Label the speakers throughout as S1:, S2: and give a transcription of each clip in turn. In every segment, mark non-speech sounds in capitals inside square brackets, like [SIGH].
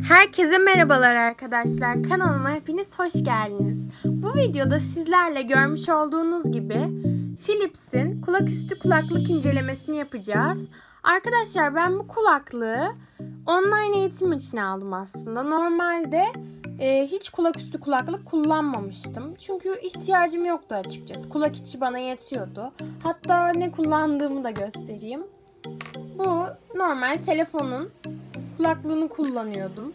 S1: Herkese merhabalar arkadaşlar. Kanalıma hepiniz hoş geldiniz. Bu videoda sizlerle görmüş olduğunuz gibi Philips'in kulaküstü kulaklık incelemesini yapacağız. Arkadaşlar ben bu kulaklığı online eğitim için aldım aslında. Normalde e, hiç kulaküstü kulaklık kullanmamıştım. Çünkü ihtiyacım yoktu açıkçası. Kulak içi bana yetiyordu. Hatta ne kullandığımı da göstereyim. Bu normal telefonun kulaklığını kullanıyordum.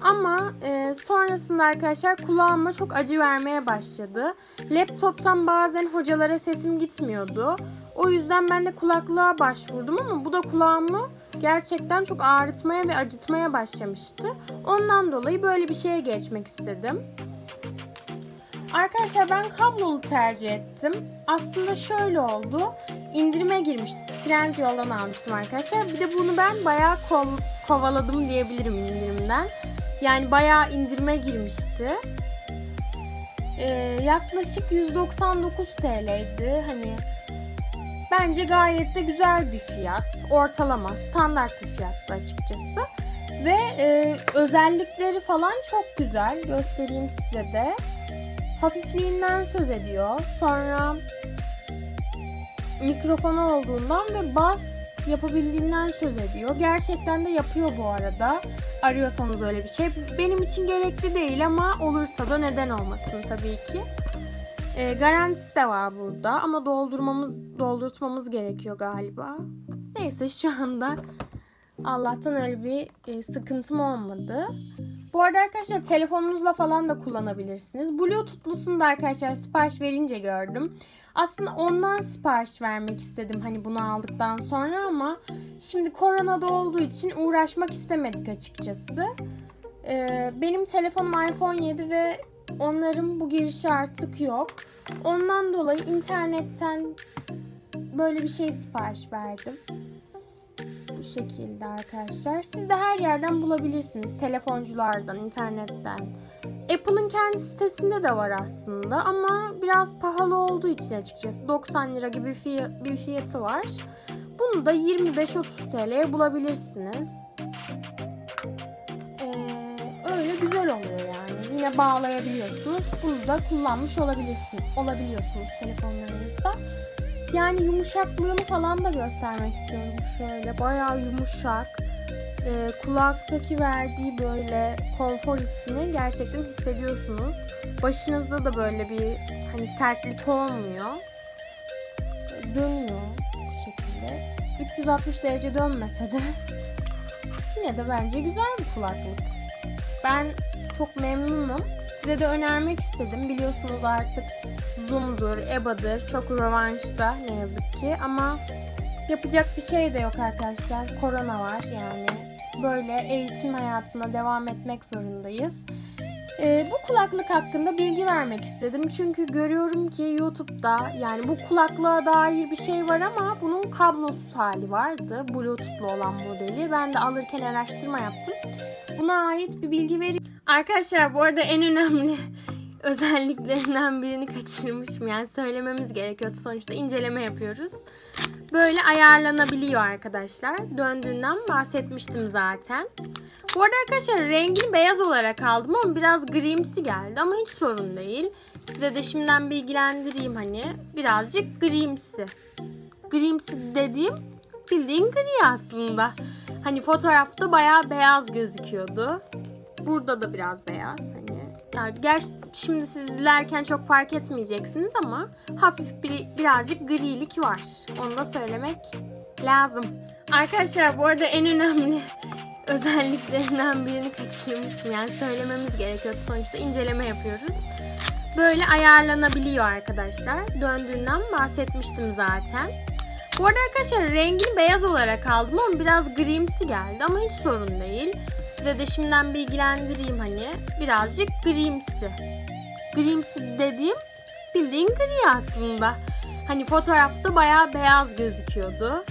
S1: Ama e, sonrasında arkadaşlar kulağıma çok acı vermeye başladı. Laptoptan bazen hocalara sesim gitmiyordu. O yüzden ben de kulaklığa başvurdum ama bu da kulağımı gerçekten çok ağrıtmaya ve acıtmaya başlamıştı. Ondan dolayı böyle bir şeye geçmek istedim. Arkadaşlar ben kablolu tercih ettim. Aslında şöyle oldu. İndirime girmişti. Trend yoldan almıştım arkadaşlar. Bir de bunu ben bayağı kol- kovaladım diyebilirim indirimden. Yani bayağı indirime girmişti. Ee, yaklaşık 199 TL'ydi. Hani bence gayet de güzel bir fiyat. Ortalama, standart bir fiyattı açıkçası. Ve e, özellikleri falan çok güzel. Göstereyim size de hafifliğinden söz ediyor. Sonra mikrofonu olduğundan ve bas yapabildiğinden söz ediyor. Gerçekten de yapıyor bu arada. Arıyorsanız öyle bir şey. Benim için gerekli değil ama olursa da neden olmasın tabii ki. E, garantisi de var burada ama doldurmamız doldurtmamız gerekiyor galiba. Neyse şu anda Allah'tan öyle bir e, sıkıntım olmadı. Bu arada arkadaşlar telefonunuzla falan da kullanabilirsiniz. Bluetooth'lusunu da arkadaşlar sipariş verince gördüm. Aslında ondan sipariş vermek istedim hani bunu aldıktan sonra ama şimdi koronada olduğu için uğraşmak istemedik açıkçası. Ee, benim telefonum iPhone 7 ve onların bu girişi artık yok. Ondan dolayı internetten böyle bir şey sipariş verdim. Şekilde arkadaşlar. Siz de her yerden bulabilirsiniz. Telefonculardan, internetten. Apple'ın kendi sitesinde de var aslında ama biraz pahalı olduğu için açıkçası 90 lira gibi bir fiyatı var. Bunu da 25-30 TL'ye bulabilirsiniz. Ee, öyle güzel oluyor yani. Yine bağlayabiliyorsunuz. Bunu da kullanmış olabilirsiniz, olabiliyorsunuz telefonlarınızda. Yani yumuşaklığını falan da göstermek istiyorum şöyle. Bayağı yumuşak. Ee, kulaktaki verdiği böyle konfor hissini gerçekten hissediyorsunuz. Başınızda da böyle bir hani sertlik olmuyor. Dönüyor bu şekilde. 360 derece dönmese de [LAUGHS] yine de bence güzel bir kulaklık. Ben çok memnunum. Size de önermek istedim. Biliyorsunuz artık Zoom'dur, EBA'dır çok rövanşta ne yazık ki ama yapacak bir şey de yok arkadaşlar. Korona var yani. Böyle eğitim hayatına devam etmek zorundayız. Ee, bu kulaklık hakkında bilgi vermek istedim. Çünkü görüyorum ki YouTube'da yani bu kulaklığa dair bir şey var ama bunun kablosuz hali vardı. Bluetooth'lu olan modeli. Ben de alırken araştırma yaptım. Buna ait bir bilgi vereyim. Arkadaşlar bu arada en önemli [LAUGHS] özelliklerinden birini kaçırmışım. Yani söylememiz gerekiyordu. Sonuçta inceleme yapıyoruz. Böyle ayarlanabiliyor arkadaşlar. Döndüğünden bahsetmiştim zaten. Bu arada arkadaşlar rengini beyaz olarak aldım ama biraz grimsi geldi ama hiç sorun değil. Size de şimdiden bilgilendireyim hani birazcık grimsi. Grimsi dediğim bildiğin gri aslında. Hani fotoğrafta bayağı beyaz gözüküyordu. Burada da biraz beyaz hani. Yani gerçi şimdi siz izlerken çok fark etmeyeceksiniz ama hafif bir, birazcık grilik var. Onu da söylemek lazım. Arkadaşlar bu arada en önemli [LAUGHS] özelliklerinden birini kaçırmışım. Yani söylememiz gerekiyordu. Sonuçta inceleme yapıyoruz. Böyle ayarlanabiliyor arkadaşlar. Döndüğünden bahsetmiştim zaten. Bu arada arkadaşlar rengini beyaz olarak aldım ama biraz grimsi geldi ama hiç sorun değil. Size de şimdiden bilgilendireyim hani birazcık grimsi. Grimsi dediğim bildiğin gri aslında. Hani fotoğrafta bayağı beyaz gözüküyordu.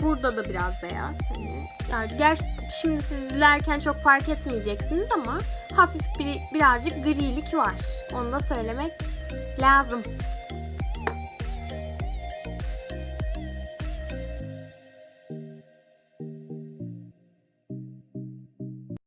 S1: Burada da biraz beyaz. Hani yani gerçi şimdi siz izlerken çok fark etmeyeceksiniz ama hafif bir, birazcık grilik var. Onu da söylemek lazım.